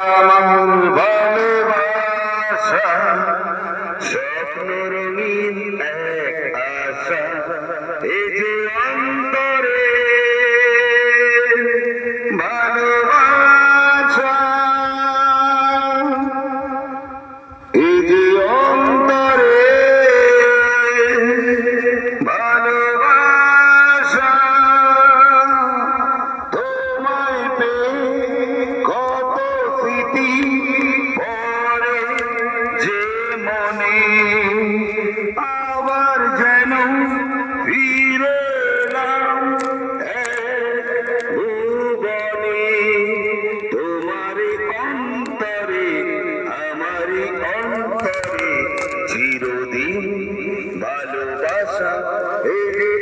আমার ভালোবাসা Amen.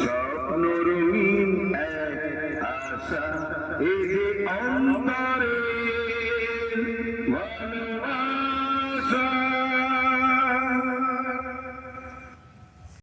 স্বপ্ন রঙিন এক আশা এই যে অন্তর